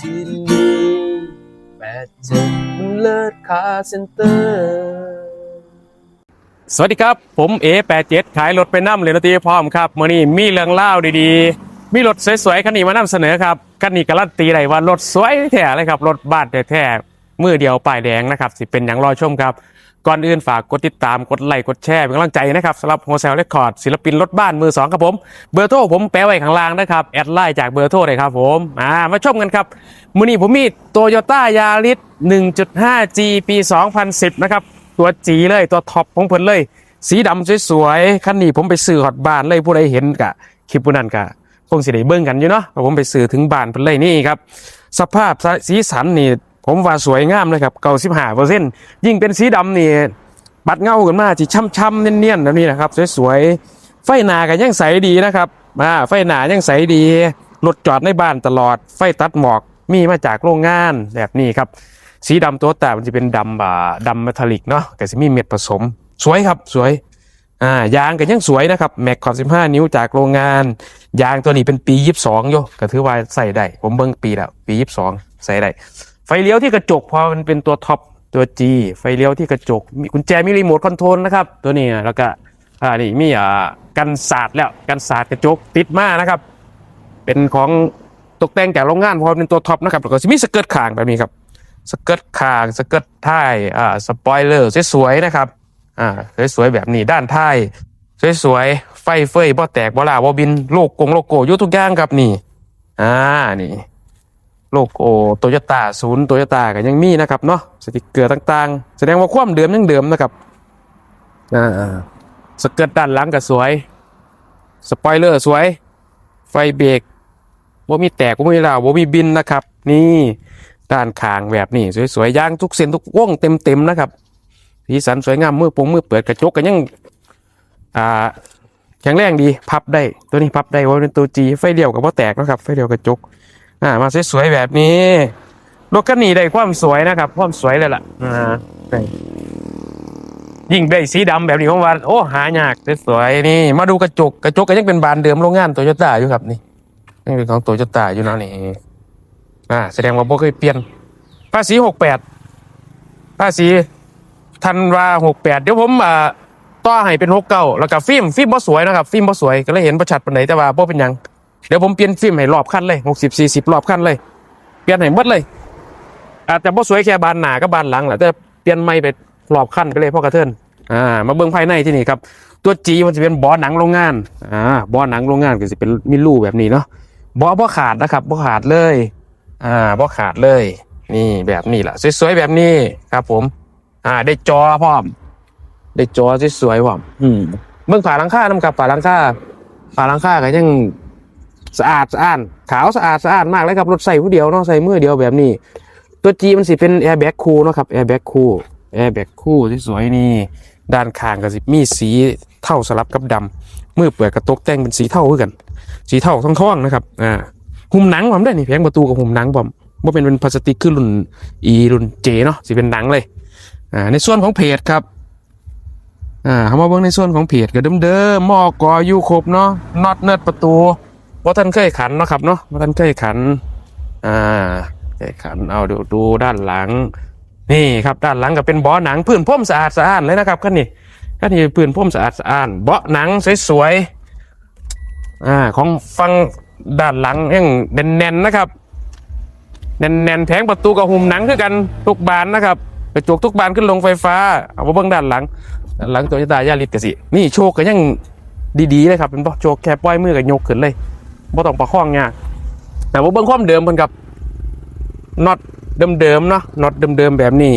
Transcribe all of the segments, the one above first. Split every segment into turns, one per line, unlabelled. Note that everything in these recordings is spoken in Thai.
ที่นี่แปดเจ็ดเลิศคาเซ็นเตอร์
สวัสดีครับ ผมเอแปดเจ็ดขายรถไปน้ำเลยนะตีพร้อมครับมื่อนี้มีเรื่องเล่าดีๆ มีรถสวยๆคันนี้มานำเสนอครับคันนี้การันตีได้ว่ารถสวยแท้เลยครับรถบ้านแท้ๆ มือเดียวป้ายแดงนะครับสิเป็นอย่างรอชมครับ ก่อนอื่นฝากกดติดตามกดไลค์กดแชร์เป็นกำลังใจนะครับสำหรับโฮเซลเรคคอร์ดศิลปินรถบ้านมือสองครับผม เบอร์โทรผมแปะไว้ข้างล่างนะครับ แอดไลน์จากเบอร์โทรเลยครับผมอ่ามาชมกันครับมือนี้ผมมีโตโยต้ายาริส 1.5G ปี 2010 นะครับ ตัวจีเลยตัวท็อปของเพิ่นเลย สีดำสวยๆคันนี้ผมไปซื้อฮอตบ้านเลยผู้ใดเห็นกะคลิปผู้นั้นกะคงสิได้เบิ่งกันอยู่เนาะผมไปซื้อถึงบ้านเพิ่นเลยนี่ครับสภาพสีสันนี่ ผมว่าสวยงามเลยครับเก้าสิบห้าเปอร์เซ็นต์ยิ่งเป็นสีดำนี่ปัดเงากันมาที่ช่ำๆเนียนๆแบบนี้นะครับ สวยๆไฟหนาก็ยังใสดีนะครับอ่าไฟหนายังใสดีรถจอดในบ้านตลอด ไฟตัดหมอกมีมาจากโรงงานแบบนี้ครับ สีดำตัวแต่มันจะเป็นดำอ่าดำเมทัลลิกเนาะแต่จะมีเม็ดผสม สวยครับสวยอ่ายางก็ยังสวยนะครับแม็กขอบสิบห้านิ้วจากโรงงาน ยางตัวนี้เป็นปียี่สิบสองโยก็ถือว่าใส่ได้ผมเบิ่งปีแล้วปียี่สิบสองใส่ได้ ฟเลี้ยวที่กระจกพอมันเป็นตัวท็อปตัว G ไฟเลี้ยวที่กระจก มีกุญแจมีรีโมทคอนโทรลนะครับ ตัวนี้แล้วก็อ่านี่มีอ่ากันสาดแล้วกันสาดกระจกติดมานะครับ เป็นของตกแต่งจากโรงงานพอเป็นตัวท็อปนะครับแล้วก็มีสเกิร์ตขางแบบนี้ครับสเกิร์ตคางสเกิร์ตท้ายอ่าสปอยเลอร์สวยๆนะครับอ่าสวยๆแบบนี้ด้านท้ายสวยๆไฟเฟยบ่แตกบ่ลาบ่บินโลโกงโลโก้ยู่ทุกอย่างครับนี่อ่านี่ โลโก้โตโยต้าศูนย์โตโยต้าก็ยังมีนะครับเนาะสติกเกอร์ต่างๆ แสดงว่าความเดิมยังเดิมนะครับอ่าสเกิร์ตด้านหลังก็สวย สปอยเลอร์สวย ไฟเบรกว่ามีแตกว่ามีลาวว่ามีบินนะครับ นี่ด้านข้างแบบนี้สวยๆย่างทุกเส้นทุกวงเต็มๆนะครับสีสันสวยงามมือปงมือเปิดกระจกกันยังอ่าแข็งแรงดีพับได้ตัวนี้พับได้ว่าเป็นตัวจีไฟเดียวกับว่าแตกนะครับไฟเดียวกระจก อ่ามาสวยๆแบบนี้รถคันนี้ได้ความสวยนะครับ ความสวยเลยล่ะอ่ายิ่งได้สีดำแบบนี้ผมว่าโอ้หายากสวยๆนี่มาดูกระจกกระจกก็ยังเป็นบานเดิมโรงงานโตโยต้าอยู่ครับนี่ยังเป็นของโตโยต้าอยู่นะนี่อ่าแสดงว่าบ่เคยเปลี่ยน ภาษีหกแปดภาษีธันวาหกแปดเดี๋ยวผมอ่าต่อให้เป็นหกเก้าแล้วก็ฟิล์มฟิล์มบ่สวยนะครับ ฟิล์มบ่สวยก็เลยเห็นประชัดปานไหนแต่ว่าบ่เป็นยัง เดี๋ยวผมเปลี่ยนฟิล์มให้รอบคันเลยหกสิบสี่สิบรอบคันเลย เปลี่ยนให้หมดเลย อาจจะบ่สวยแค่บานหนากับบานหลังแหละแต่เปลี่ยนไม่ไปรอบคันไปเลยพ่อกระเทินอ่ามาเบิ่งภายในที่นี่ครับ ตัวจีมันจะเป็นบอหนังโรงงานอ่าบอหนังโรงงานก็จะเป็นมีรูแบบนี้เนาะบอบ่ขาดนะครับบ่ขาดเลยอ่าบ่ขาดเลย นี่แบบนี้แหละสวยๆแบบนี้ครับ ผม อ่า ได้จอพร้อม ได้จอสวยๆพร้อมอืมเบื้องฝาหลังคาน้ำกับฝาหลังคาฝาหลังคาก็ยัง สะอาดสะอาดขาวสะอาดสะอาดมากเลยครับรถใส่ผู้เดียวเนาะใส่มือเดียวแบบนี้ ตัวจีมันสิเป็นแอร์แบ็กคูลเนาะครับแอร์แบ็กคูลแอร์แบ็กคูลสวยนี่ด้านข้างก็สิมีสีเท่าสลับกับดำมือเปิดกระตกแต่งเป็นสีเท่าคือกัน สีเท่าท้องๆนะครับอ่าหุ้มหนังผมได้นี่แผงประตูกับหุ้มหนังผมว่าเป็นเป็นพลาสติกคือรุ่น E รุ่น J เนาะสิเป็นหนังเลยอ่าในส่วนของเพจครับอ่าเขามาเบิ่งในส่วนของเพจก็เดิมๆหม้อกอยู่ครบเนาะน็อตเนิร์ดประตู ว่าะท่านเคยขันเนาะครับเนาะว่าะท่านเคยขันอ่าเคยขันเอาเดี๋ยวดูด้านหลัง นี่ครับด้านหลังก็เป็นเบาะหนังพื้นพ่มสะอาดสะอ้านเลยนะครับคันนี้คันนี้พื้นพ่มสะอาดสะอ้านเบาะหนังสวยๆอ่าของฟังด้านหลังยังแน่นๆนะครับแน่นๆแผงประตูกับหุ่มหนังคือกันทุกบานนะครับกระจกทุกบานขึ้นลงไฟฟ้าเอามาเบิ่งด้านหลังด้านหลังโตโยต้ายาริสกสินี่โชคก็ยังดีๆเลยครับเป็นบ่โชคแค่ปล่อยมือกับยกขึ้นเลย บ่ต้องประคองยากแต่ว่าเบิ่งความเดิมเพิ่นกับน็อตเดิมๆเนาะน็อตเดิมๆแบบนี้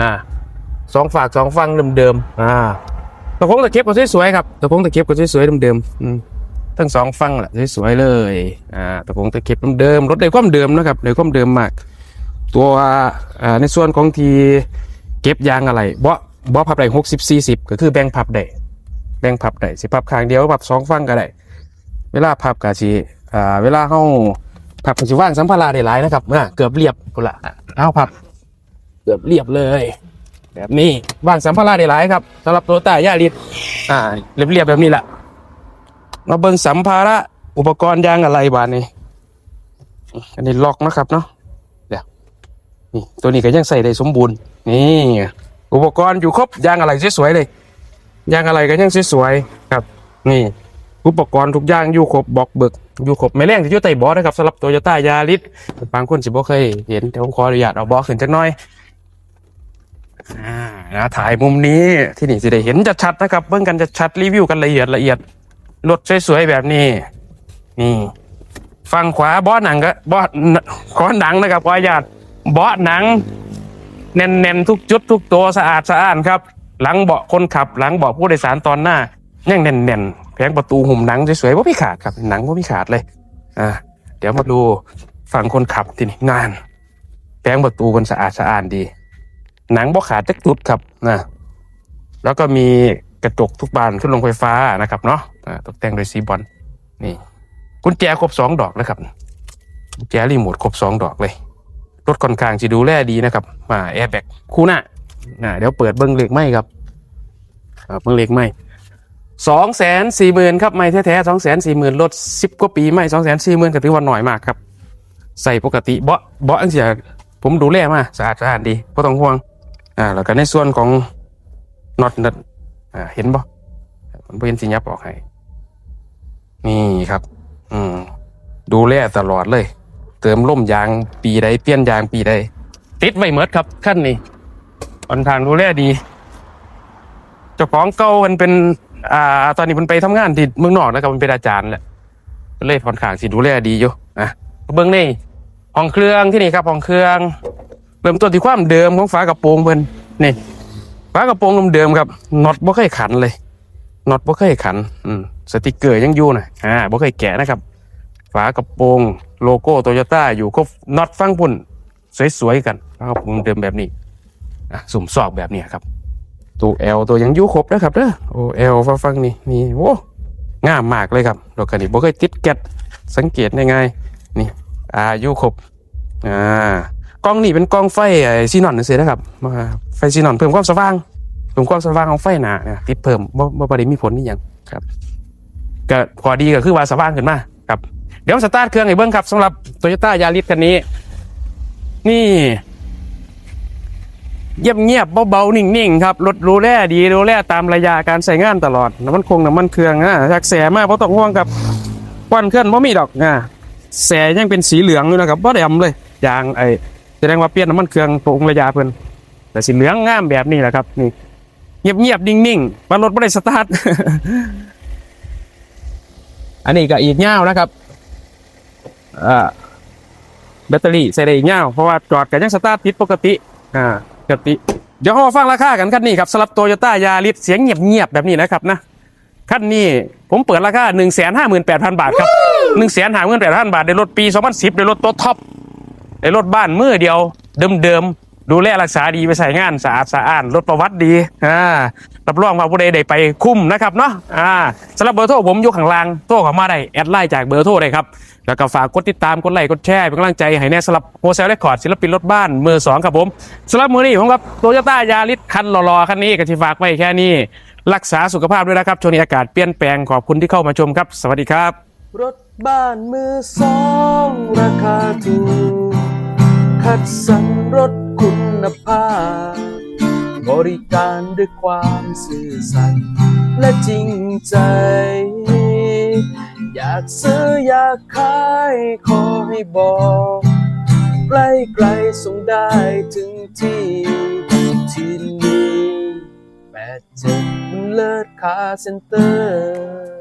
อ่าสองฝากสองฟังเดิมๆอ่าตะพงตะเข็บก็สวยๆครับตะพงตะเข็บก็สวยๆเดิมๆอืมทั้งสองฟังแหละสวยๆเลยอ่าตะพงตะเข็บเดิมๆรถได้ความเดิมนะครับได้ความเดิมมาก ตัวอ่าในส่วนของทีเก็บยางอะไรบาะเบาะพับได้หกสิบสี่สิบก็คือแบ่งพับได้แบ่งพับได้สิพับข้างเดียวพับสองฟังก็ได้ เวลาพับกะสิ อ่าเวลาเฮาพับก็สิว่างสัมภาระได้หลายนะครับอ่าเกือบเรียบพุ่นละเอาพับเกือบเรียบเลย แบบนี้ว่างสัมภาระได้หลายครับสำหรับตัวตายาลิดอ่าเรียบๆแบบนี้แหละมาเบิ่งสัมภาระอุปกรณ์ยางอะไรบานนี้อันนี้ล็อกนะครับเนาะเดี๋ยวนี่ตัวนี้ก็ยังใส่ได้สมบูรณ์นี่อุปกรณ์อยู่ครบยางอะไรสวยๆเลยยางอะไรก็ยังสวยๆครับ นี่ อุปกรณ์ทุกอย่างอยู่ครบบอกเบิกอยู่ครบไม่แรงที่อยู่ใต้บอสนะครับสำหรับโตโยต้ายาริสบางคนสิบ่เคยเห็นแต่ผมขออนุญาตเอาบอสขึ้นจักหน่อยนะถ่ายมุมนี้ที่นี่สิได้เห็นชัดๆนะครับเบิ่งกันจะชัดรีวิวกันละเอียดละเอียดรถสวยๆแบบนี้ นี่ฝั่งขวาบาะหนังก็บาะขอหนังนะครับขออนุญาตบาะหนังแน่นๆทุกจุดทุกตัวสะอาดสะอ้านครับ หลังเบาะคนขับ หลังเบาะผู้โดยสารตอนหน้ายังแน่นๆ งประตูหุ่มหนังสวยๆว่าไม่ขาดครับหนังว่าไม่ขาดเลยอ่าเดี๋ยวมาดูฝั่งคนขับทีนี้งาน แผงประตูมันสะอาดสะอ้านดี หนังบ่ขาดจักจุดครับนะแล้วก็มีกระจกทุกบานขึ้นลงไฟฟ้านะครับเนาะอ่าตกแต่งโดยซีบอลนี่กุญแจครบสองดอกนะครับกุญแจรีโมทครบสองดอกเลยรถค่อนข้างจะดูแลดีนะครับมาแอร์แบ็กคู่หน้าอ่าเดี๋ยวเปิดเบิ้งเล็กไหมครับเบิ้งเล็กไหม สองแสนสี่หมื่นครับไม่แท้ๆสองแสนสี่หมื่นรถสิบกว่าปีไม่สองแสนสี่หมื่นก็ถือว่าหน่อยมากครับ ใส่ปกติเบาะเบาะอันเสียผมดูแลมาสะอาดสะอาดดีไม่ต้องห่วงอ่าแล้วก็ในส่วนของน็อตนัดอ่าเห็นบ่ผมเห็นสิยับออกให้นี่ครับ อืมดูแลตลอดเลย เติมล่มยางปีใดเปลี่ยนยางปีใดติดไม่เหมิดครับขั้นนี้ค่อนข้างดูแลดีเจ้าของเก่ามันเป็น อ่า ตอนนี้มันไปทำงานที่เมืองนอกนะครับมันเป็นอาจารย์แหละก็เลยค่อนขางสิดูแลดีอยู่อะเบื้องนี่ห้องเครื่องที่นี่ครับห้องเครื่อง เริ่มต้นที่ความเดิมของฝากระโปรงเพิ่นนี่ฝากระโปรงเดิมๆครับน็อตบ่เคยขันเลยน็อตบ่เคยขันอืมสติกเกอร์ยังอยู่นะอ่าบ่เคยแกะนะครับ ฝากระโปรงโลโก้โตโยต้าอยู่ครบน็อตฟังปุ่นสวยๆกันฝากระโปรงเดิมแบบนี้อะสุ่มซอกแบบนี้ครับ ตัวเอลตัวยังยู่ครบนะครับเด้อโอเอลฟังฟังนี่นี่โอ้งามมากเลยครับรถคันนี้บ่เคยติดแก๊สสังเกตง่ายๆนี่อายุครบอ่ากล้องนี่เป็นกล้องไฟไอซีนอนนั่นสินะครับมาไฟซีนอนเพิ่มความสว่างเพิ่มความสว่างของไฟหนาเนี่ยติดเพิ่มบ่บ่บ่ได้มีผลนี่ยังครับก็พอดีก็คือว่าสว่างขึ้นมาครับ เดี๋ยวสตาร์ทเครื่องให้เบิ้งครับสำหรับโตโยต้ายาริสคันนี้ นี่ เงียบเงียบๆเบาๆนิ่งๆครับรถดูแลดีดูแลตามระยะการใช้งานตลอดน้ำมันคงน้ำมันเครื่องนะจากแสมากเพราะต้องห่วงกับควันเคลื่อนเพราะมีดอกนะแสยังเป็นสีเหลืองอยู่นะครับบ่ดำเลยยางไอแสดงว่าเปลี่ยนน้ำมันเครื่องตรงระยะเพิ่นแต่สีเหลืองงามแบบนี้แหละครับนี่เงียบเงียบๆนิ่งๆว่ารถไม่ได้สตาร์ทอันนี้ก็อีกเงาวนะครับอ่าแบตเตอรี่ใส่ได้อีกเงาเพราะว่าจอดกันยังสตาร์ทติดปกติอ่า กติ เดี๋ยวเรามาฟังราคากันคันนี้ครับสำหรับโตโยต้ายาริสเสียงเงียบๆแบบนี้นะครับนะคันนี้ผมเปิดราคา 1 5 8 0 0 0 บาทครับ 1 5 8 0 0 0 บาทในรถปี 2010ในรถตัวท็อปในรถบ้านมือเดียวเดิมๆ ดูแลรักษาดีไปใส่งานสะอาดสะอ้านรถประวัติดีอ่ารับรองว่าผู้ใดได้ไปคุ้มนะครับเนาะอ่าสำหรับเบอร์โทรผมอยู่ข้างล่างโทรเข้ามาได้แอดไลน์จากเบอร์โทรเลยครับแล้วก็ฝากกดติดตามกดไลค์กดแชร์เป็นกำลังใจให้แน่สำหรับโฮเซลเรคคอร์ดศิลปินรถบ้านมือสองครับผมสำหรับมือนี้ผมครับโตโยต้ายาริสคันหล่อๆคันนี้ก็ที่ฝากไว้แค่นี้ รักษาสุขภาพด้วยนะครับช่วงนี้อากาศเปลี่ยนแปลงขอบคุณที่เข้ามาชมครับ สวัสดีครับ
รถบ้านมือสองราคาถูก คัดสรรรถคุณภาพ บริการด้วยความซื่อสัตย์และจริงใจ อยากซื้ออยากขายขอให้บอกใกล้ไกลส่งได้ถึงที่ที่นี่แปดเจ็ดเลิศคาเซ็นเตอร์